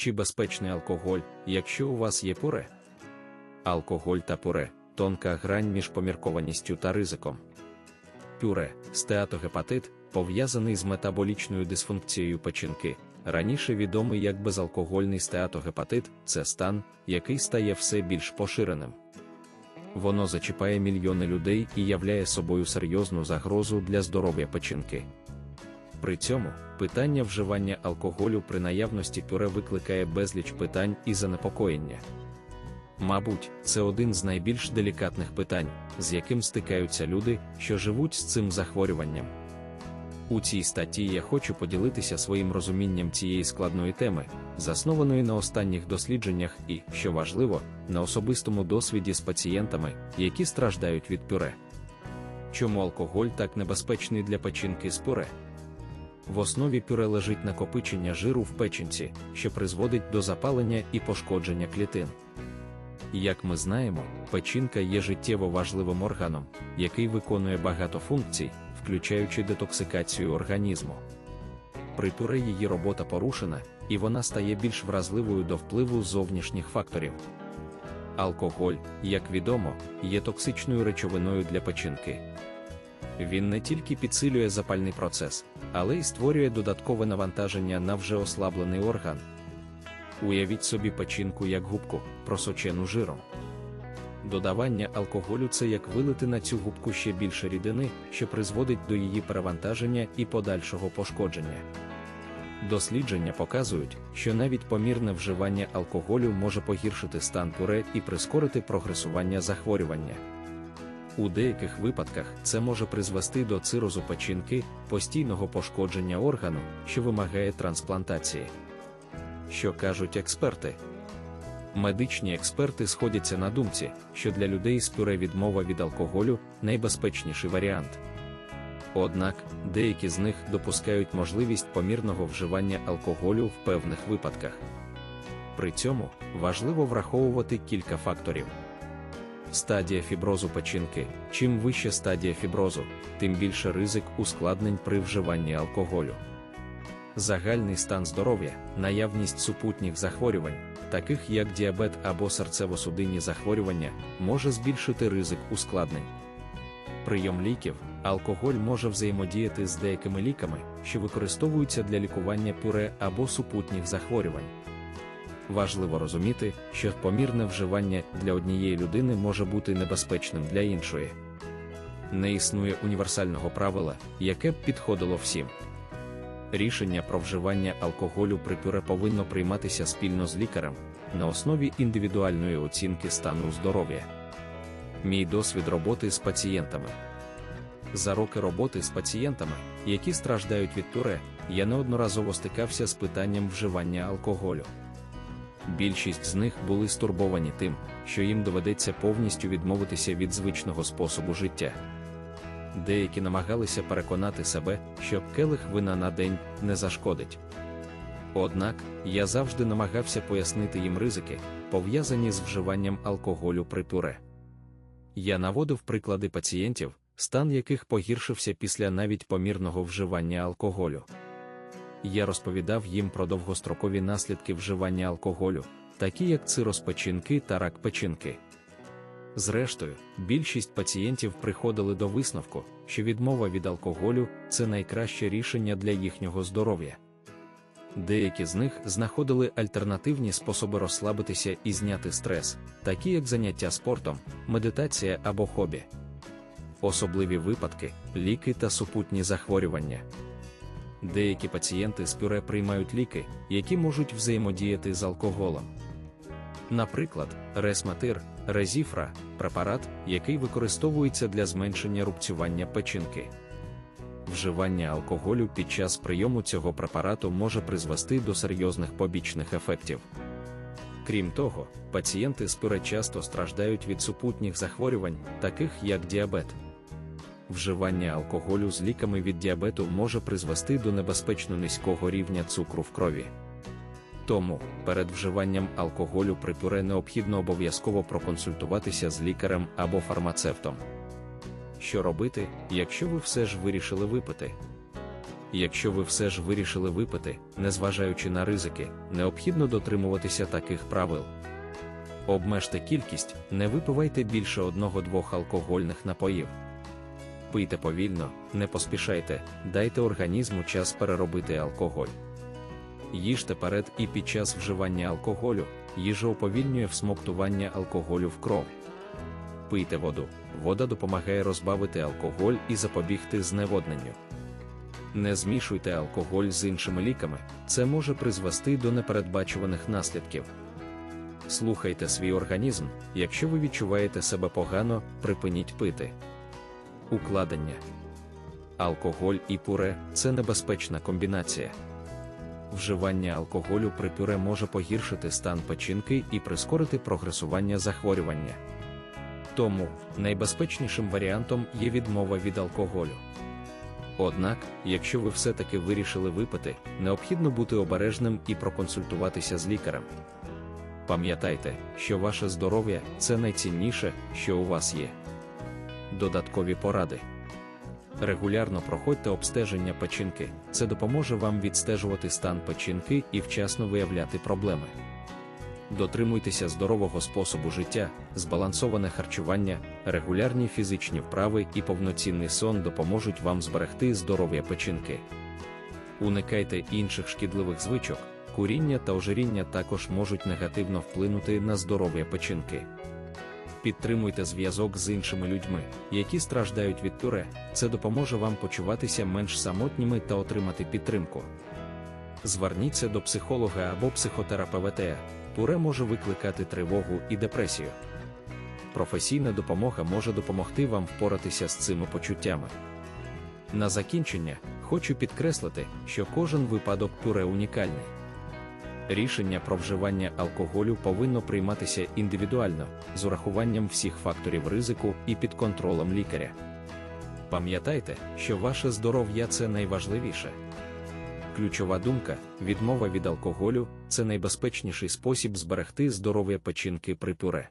чи безпечний алкоголь, якщо у вас є пуре? Алкоголь та пуре тонка грань між поміркованістю та ризиком. Пюре, стеатогепатит, пов'язаний з метаболічною дисфункцією печінки, раніше відомий як безалкогольний стеатогепатит, це стан, який стає все більш поширеним. Воно зачіпає мільйони людей і являє собою серйозну загрозу для здоров'я печінки. При цьому питання вживання алкоголю при наявності пюре викликає безліч питань і занепокоєння. Мабуть, це один з найбільш делікатних питань, з яким стикаються люди, що живуть з цим захворюванням. У цій статті я хочу поділитися своїм розумінням цієї складної теми, заснованої на останніх дослідженнях і, що важливо, на особистому досвіді з пацієнтами, які страждають від пюре. Чому алкоголь так небезпечний для печінки з пюре? В основі пюре лежить накопичення жиру в печінці, що призводить до запалення і пошкодження клітин. Як ми знаємо, печінка є життєво важливим органом, який виконує багато функцій, включаючи детоксикацію організму. При пюре її робота порушена, і вона стає більш вразливою до впливу зовнішніх факторів. Алкоголь, як відомо, є токсичною речовиною для печінки. Він не тільки підсилює запальний процес, але й створює додаткове навантаження на вже ослаблений орган. Уявіть собі печінку як губку, просочену жиром. Додавання алкоголю це як вилити на цю губку ще більше рідини, що призводить до її перевантаження і подальшого пошкодження. Дослідження показують, що навіть помірне вживання алкоголю може погіршити стан пуре і прискорити прогресування захворювання. У деяких випадках це може призвести до цирозу печінки, постійного пошкодження органу, що вимагає трансплантації. Що кажуть експерти? Медичні експерти сходяться на думці, що для людей з пюре відмова від алкоголю найбезпечніший варіант. Однак, деякі з них допускають можливість помірного вживання алкоголю в певних випадках. При цьому важливо враховувати кілька факторів. Стадія фіброзу печінки. Чим вища стадія фіброзу, тим більше ризик ускладнень при вживанні алкоголю. Загальний стан здоров'я, наявність супутніх захворювань, таких як діабет або серцево-судинні захворювання, може збільшити ризик ускладнень. Прийом ліків, алкоголь може взаємодіяти з деякими ліками, що використовуються для лікування пюре або супутніх захворювань. Важливо розуміти, що помірне вживання для однієї людини може бути небезпечним для іншої. Не існує універсального правила, яке б підходило всім. Рішення про вживання алкоголю при пюре повинно прийматися спільно з лікарем на основі індивідуальної оцінки стану здоров'я. Мій досвід роботи з пацієнтами. За роки роботи з пацієнтами, які страждають від пюре, я неодноразово стикався з питанням вживання алкоголю. Більшість з них були стурбовані тим, що їм доведеться повністю відмовитися від звичного способу життя. Деякі намагалися переконати себе, що келих вина на день не зашкодить. Однак я завжди намагався пояснити їм ризики, пов'язані з вживанням алкоголю при пюре. Я наводив приклади пацієнтів, стан яких погіршився після навіть помірного вживання алкоголю. Я розповідав їм про довгострокові наслідки вживання алкоголю, такі як цироз печінки та рак печінки. Зрештою, більшість пацієнтів приходили до висновку, що відмова від алкоголю це найкраще рішення для їхнього здоров'я. Деякі з них знаходили альтернативні способи розслабитися і зняти стрес, такі як заняття спортом, медитація або хобі. Особливі випадки, ліки та супутні захворювання. Деякі пацієнти з пюре приймають ліки, які можуть взаємодіяти з алкоголем. Наприклад, ресматир, резіфра препарат, який використовується для зменшення рубцювання печінки. Вживання алкоголю під час прийому цього препарату може призвести до серйозних побічних ефектів. Крім того, пацієнти з пюре часто страждають від супутніх захворювань, таких як діабет. Вживання алкоголю з ліками від діабету може призвести до небезпечно низького рівня цукру в крові. Тому перед вживанням алкоголю при пюре необхідно обов'язково проконсультуватися з лікарем або фармацевтом. Що робити, якщо ви все ж вирішили випити? Якщо ви все ж вирішили випити, незважаючи на ризики, необхідно дотримуватися таких правил. Обмежте кількість, не випивайте більше одного-двох алкогольних напоїв. Пийте повільно, не поспішайте, дайте організму час переробити алкоголь. Їжте перед і під час вживання алкоголю, їжа уповільнює всмоктування алкоголю в кров. Пийте воду. Вода допомагає розбавити алкоголь і запобігти зневодненню. Не змішуйте алкоголь з іншими ліками, це може призвести до непередбачуваних наслідків. Слухайте свій організм, якщо ви відчуваєте себе погано, припиніть пити. Укладення. Алкоголь і пюре – це небезпечна комбінація. Вживання алкоголю при пюре може погіршити стан печінки і прискорити прогресування захворювання. Тому найбезпечнішим варіантом є відмова від алкоголю. Однак, якщо ви все-таки вирішили випити, необхідно бути обережним і проконсультуватися з лікарем. Пам'ятайте, що ваше здоров'я це найцінніше, що у вас є. Додаткові поради. Регулярно проходьте обстеження печінки, це допоможе вам відстежувати стан печінки і вчасно виявляти проблеми. Дотримуйтеся здорового способу життя, збалансоване харчування, регулярні фізичні вправи і повноцінний сон допоможуть вам зберегти здоров'я печінки. Уникайте інших шкідливих звичок, куріння та ожиріння також можуть негативно вплинути на здоров'я печінки. Підтримуйте зв'язок з іншими людьми, які страждають від пюре, це допоможе вам почуватися менш самотніми та отримати підтримку. Зверніться до психолога або психотерапевта. Пюре може викликати тривогу і депресію. Професійна допомога може допомогти вам впоратися з цими почуттями. На закінчення хочу підкреслити, що кожен випадок пюре унікальний. Рішення про вживання алкоголю повинно прийматися індивідуально, з урахуванням всіх факторів ризику і під контролем лікаря. Пам'ятайте, що ваше здоров'я це найважливіше. Ключова думка відмова від алкоголю це найбезпечніший спосіб зберегти здоров'я печінки при пюре.